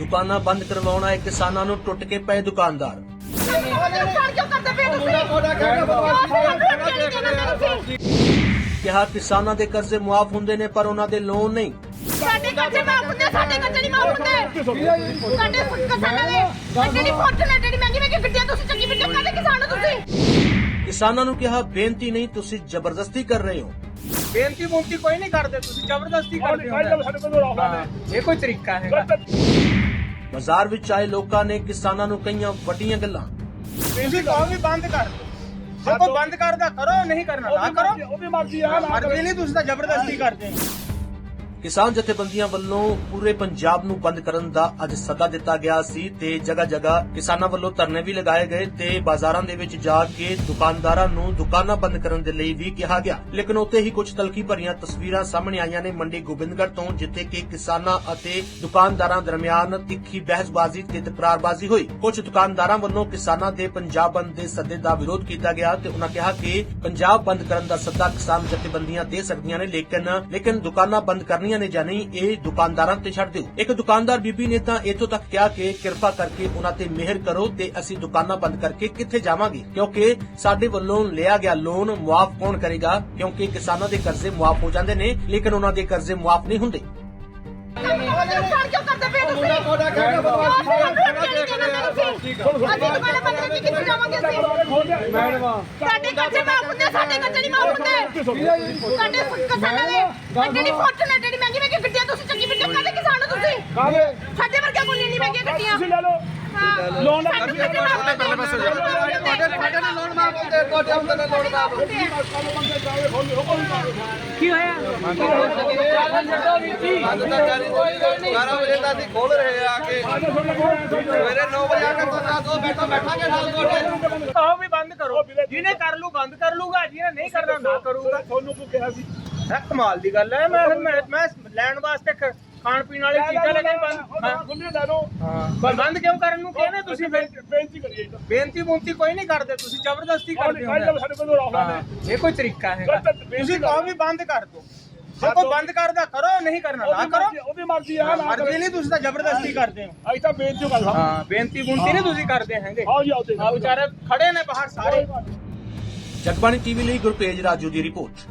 ਦੁਕਾਨਾਂ ਬੰਦ ਕਰਵਾਉਣ ਆਏ ਕਿਸਾਨਾਂ ਨੂੰ ਟੁੱਟ ਕੇ ਪਏ ਦੁਕਾਨਦਾਰ। ਕਰਦੇ ਕਿਹਾ ਕਿਸਾਨਾਂ ਦੇ ਕਰਜ਼ੇ ਮੁਆਫ ਹੁੰਦੇ ਨੇ ਪਰ ਉਹਨਾਂ ਦੇ ਲੋਨ ਨਹੀਂ। ਸਾਡੇ ਕੱਚੇ ਮਾਫ ਹੁੰਦੇ ਸਾਡੇ ਕੱਚੇ ਨਹੀਂ ਮਾਫ ਹੁੰਦੇ। ਸਾਡੇ ਕਿਸਾਨਾਂ ਦੇ ਦੀ ਫੋਰਚੂਨ ਐਡੀ ਮਹਿੰਗੀ ਮਹਿੰਗੀ ਗੱਡੀਆਂ ਤੁਸੀਂ ਚੰਗੀ ਮਿੱਟੀ ਕਾਦੇ ਕਿਸਾਨ ਹੋ ਤੁਸੀਂ। ਕਿਸਾਨਾਂ ਨੂੰ ਕਿਹਾ ਬੇਨਤੀ ਨਹੀਂ ਤੁਸੀਂ ਜ਼ਬਰਦਸਤੀ ਕਰ ਰਹੇ ਹੋ। ਬੇਨਤੀ ਬੁਨਤੀ ਕੋਈ ਨਹੀਂ ਕਰਦੇ ਤੁਸੀਂ ਜ਼ਬਰਦਸਤੀ ਕਰਦੇ ਹੋ। ਹਾਂ, ਇਹ ਕੋਈ ਤਰੀਕਾ ਹੈਗਾ। ਬਾਜ਼ਾਰ ਵਿੱਚ ਆਏ ਲੋਕਾਂ ਨੇ ਕਿਸਾਨਾਂ ਨੂੰ ਕਈਆਂ ਵੱਡੀਆਂ ਗੱਲਾਂ। ਤੁਸੀਂ ਕਹੋ ਵੀ ਬੰਦ ਕਰ ਦਿਓ। ਜੇ ਕੋਈ ਬੰਦ ਕਰਦਾ ਕਰੋ ਨਹੀਂ ਕਰਨਾ ਨਾ ਕਰੋ। ਉਹ ਵੀ ਮਰਜ਼ੀ ਆ ਮਰਜ਼ੀ ਨਹੀਂ ਤੁਸੀਂ ਤਾਂ ਜ਼ਬਰਦਸਤੀ ਕਰਦੇ ਹੋ। ਕਿਸਾਨ ਜਥੇਬੰਦੀਆਂ ਵੱਲੋਂ ਪੂਰੇ ਪੰਜਾਬ ਨੂੰ ਬੰਦ ਕਰਨ ਦਾ ਅੱਜ ਸੱਦਾ ਦਿੱਤਾ ਗਿਆ ਸੀ ਤੇ ਜਗ੍ਹਾ ਜਗ੍ਹਾ ਕਿਸਾਨਾਂ ਵੱਲੋਂ ਧਰਨੇ ਵੀ ਲਗਾਏ ਗਏ ਤੇ ਬਾਜ਼ਾਰਾਂ ਦੇ ਵਿੱਚ ਜਾ ਕੇ ਦੁਕਾਨਦਾਰਾਂ ਨੂੰ ਦੁਕਾਨਾਂ ਬੰਦ ਕਰਨ ਦੇ ਲਈ ਵੀ ਕਿਹਾ ਗਿਆ। ਲੇਕਿਨ ਉੱਥੇ ਹੀ ਕੁਝ ਤਲਖੀ ਭਰੀਆਂ ਤਸਵੀਰਾਂ ਸਾਹਮਣੇ ਆਈਆਂ ਨੇ ਮੰਡੀ ਗੋਬਿੰਦਗੜ੍ਹ ਤੋਂ, ਜਿੱਥੇ ਕਿ ਕਿਸਾਨਾਂ ਅਤੇ ਦੁਕਾਨਦਾਰਾਂ ਦਰਮਿਆਨ ਤਿੱਖੀ ਬਹਿਸਬਾਜ਼ੀ ਤੇ ਤਕਰਾਰਬਾਜ਼ੀ ਹੋਈ। ਕੁਝ ਦੁਕਾਨਦਾਰਾਂ ਵੱਲੋਂ ਕਿਸਾਨਾਂ ਦੇ ਪੰਜਾਬ ਬੰਦ ਦੇ ਸੱਦੇ ਦਾ ਵਿਰੋਧ ਕੀਤਾ ਗਿਆ ਤੇ ਉਹਨਾਂ ਕਿਹਾ ਕਿ ਪੰਜਾਬ ਬੰਦ ਕਰਨ ਦਾ ਸੱਦਾ ਕਿਸਾਨ ਜਥੇਬੰਦੀਆਂ ਦੇ ਸਕਦੀਆਂ ਨੇ, ਲੇਕਿਨ ਲੇਕਿਨ ਦੁਕਾਨਾਂ ਬੰਦ ਕਰਨੀਆਂ ਨੇ ਜਾਂ ਨਹੀਂ ਇਹ ਦੁਕਾਨਦਾਰਾਂ ਤੇ ਛੱਡ ਦਿਓ ਇੱਕ ਦੁਕਾਨਦਾਰ ਬੀਬੀ ਨੇ ਤਾਂ ਇਥੋਂ ਤੱਕ ਕਿਹਾ ਕਿ ਕਿਰਪਾ ਕਰਕੇ ਉਹਨਾਂ ਤੇ ਮਿਹਰ ਕਰੋ ਤੇ ਅਸੀਂ ਦੁਕਾਨਾਂ ਬੰਦ ਕਰਕੇ ਕਿੱਥੇ ਜਾਵਾਂਗੇ ਕਿਉਂਕਿ ਸਾਡੇ ਵੱਲੋਂ ਲਿਆ ਗਿਆ ਲੋਨ ਮੁਆਫ ਕੌਣ ਕਰੇਗਾ ਕਿਉਂਕਿ ਕਿਸਾਨਾਂ ਦੇ ਕਰਜ਼ੇ ਮੁਆਫ ਹੋ ਜਾਂਦੇ ਨੇ ਲੇਕਿਨ ਉਹਨਾਂ ਦੇ ਕਰਜ਼ੇ ਮੁਆਫ ਨਹੀਂ ਹੁੰਦੇ ਨੁਕਸਾਨ ਕਿਉਂ ਕਰਦੇ ਪਏ ਤੁਸੀਂ ਅਸੀਂ ਦੁਕਾਨਾਂ ਬੰਦ ਕਰਕੇ ਕਿੱਥੇ ਜਾਵਾਂਗੇ ਅਸੀਂ? ਸਾਡੇ ਕੱਚੇ ਮਾਫ ਹੁੰਦੇ ਸਾਡੇ ਕੱਚੇ ਨਹੀਂ ਮਾਫ ਹੁੰਦੇ ਸਾਡੇ ਕਿਸਾਨਾਂ ਦੇ ਅੱਡੇ ਦੀ ਫੋਰਚੂਨ ਐਡੀ ਮਹਿੰਗੀ ਮਹਿੰਗੀ ਗੱਡੀਆਂ ਤੁਸੀਂ ਚੰਗੀ ਮਿੱਟੀ ਕਾਦੇ ਕਿਸਾਨ ਹੋ ਤੁਸੀਂ ਸਾਡੇ ਵਰਗੇ ਕੋਲ ਨਹੀਂ ਮਹਿੰਗੀਆਂ ਗੱਡੀਆਂ ਤੁਸੀਂ ਲੈ ਲਓ ਹਾਂ। ਲੋਨ ਲੈ ਸਾਡੇ ਕੱਚੇ ਮਾਫ ਹੁੰਦੇ ਲੋਨ ਮਾਫ ਹੁੰਦੇ ਤੁਹਾਡੇ ਹੁੰਦੇ ਨੇ ਲੋਨ ਮਾਫ ਅੱਜ ਤਾਂ ਜਾਰੀ 12 ਵਜੇ ਦਾ ਅਸੀਂ ਖੋਲ ਰਹੇ ਆ ਕੇ। ਸਵੇਰੇ 9 ਵਜੇ ਆ ਕੇ ਤੁਹਾਨੂੰ ਦੋ ਬੈਠੋ ਬੈਠਾਂਗੇ ਨਾਲ ਤੁਹਾਡੇ। ਕਹੋ ਵੀ ਬੰਦ ਕਰੋ। ਜਿਹਨੇ ਕਰ ਲੂ ਬੰਦ ਕਰ ਲੂਗਾ ਜਿਹਨੇ ਨਹੀਂ ਕਰਨਾ ਨਾ ਕਰੂਗਾ। ਤੁਹਾਨੂੰ ਕੀ ਕਿਹਾ ਸੀ ਇਹ ਕਮਾਲ ਦੀ ਗੱਲ ਹੈ। ਮੈਂ ਮੈਂ ਲੈਣ ਵਾਸਤੇ ਖਾਣ ਪੀਣ ਵਾਲੀ ਚੀਜ਼ਾਂ ਲੈ ਕੇ ਬੰਦ ਹਾਂ। ਖੁੱਲੇ ਲੈ ਲਓ। ਹਾਂ। ਬੰਦ ਕਿਉਂ ਕਰਨ ਨੂੰ ਕਹਿੰਦੇ ਤੁਸੀਂ ਫਿਰ? ਬੇਨਤੀ ਕਰੀਏ ਤਾਂ ਬੇਨਤੀ ਬੁਨਤੀ ਕੋਈ ਨਹੀਂ ਕਰਦੇ ਤੁਸੀਂ ਜ਼ਬਰਦਸਤੀ ਕਰਦੇ ਹੋ ਕੱਲ ਸਾਡੇ ਕੋਲ ਰੌਲਾ ਹਾਂ, ਇਹ ਕੋਈ ਤਰੀਕਾ ਹੈਗਾ। ਗਲਤ ਬੇਨਤੀ ਤੁਸੀਂ ਕਹੋ ਵੀ ਬੰਦ ਕਰ ਦਿਓ। ਜੇ ਕੋਈ ਬੰਦ ਕਰਦਾ ਕਰੋ ਨਹੀਂ ਕਰਨਾ ਨਾ ਕਰੋ। ਉਹ ਵੀ ਮਰਜ਼ੀ ਆ ਨਾ ਮਰਜ਼ੀ ਨਹੀਂ ਤੁਸੀਂ ਤਾਂ ਜ਼ਬਰਦਸਤੀ ਕਰਦੇ ਹੋ। ਅਸੀਂ ਤਾਂ ਬੇਨਤੀ ਕਰ ਹਾਂ ਹਾਂ ਬੇਨਤੀ ਬੁਨਤੀ ਨਹੀਂ ਤੁਸੀਂ ਕਰਦੇ ਹੈਗੇ। ਆਓ ਜੀ ਆਓ ਤੇ ਆ ਵਿਚਾਰੇ ਖੜੇ ਨੇ ਬਾਹਰ ਸਾਰੇ। ਜਗਬਾਣੀ ਟੀਵੀ ਲਈ ਗੁਰਪੇਜ ਰਾਜੂ ਦੀ ਰਿਪੋਰਟ।